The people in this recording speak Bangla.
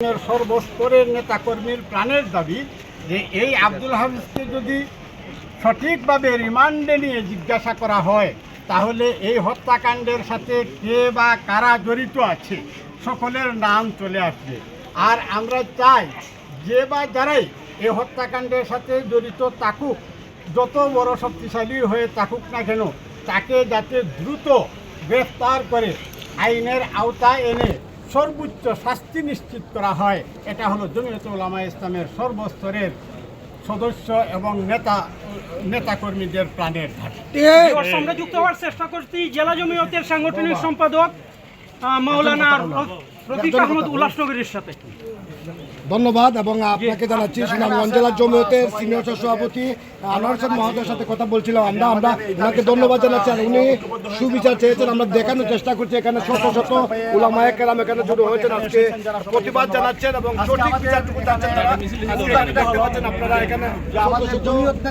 সর্বস্তরের নেতাকর্মীর প্রাণের দাবি যে এই আব্দুল হাফিজকে যদি সঠিকভাবে রিমান্ডে নিয়ে জিজ্ঞাসা করা হয়, তাহলে এই হত্যাকাণ্ডের সাথে কে বা কারা জড়িত আছে সকলের নাম চলে আসবে। আর আমরা চাই যে বা যারাই এই হত্যাকাণ্ডের সাথে জড়িত তাকুক যত বড় শক্তিশালী হয়ে তাকুক না কেন, তাকে যাতে দ্রুত গ্রেফতার করে আইনের আওতায় এনে সর্বোচ্চ শাস্তি নিশ্চিত করা হয়। এটা হলো জমিয়ত উলামা ইসলামের সর্বস্তরের সদস্য এবং নেতা নেতাকর্মীদের প্রাণের ধারী সঙ্গে যুক্ত হওয়ার চেষ্টা করছি। জেলা জমিয়তের সাংগঠনিক সম্পাদক মাওলানা রফিক আহমদ উল্লাসনগরের সাথে। ধন্যবাদ এবং আপনাকে জানাচ্ছি সুনামগঞ্জ জেলার জমিয়তের সিনিয়র সভাপতি আনোয়ার হোসেন মহাদের সাথে কথা বলছিলাম আমরা আমরা ওনাকে ধন্যবাদ জানাচ্ছি আর উনি সুবিচার চেয়েছেন আমরা দেখানোর চেষ্টা করছি এখানে শত শত উলামায় কেরাম এখানে জড়ো হয়েছেন আজকে প্রতিবাদ জানাচ্ছেন এবং সঠিক বিচারটুকু চাচ্ছেন। পাচ্ছেন আপনারা এখানে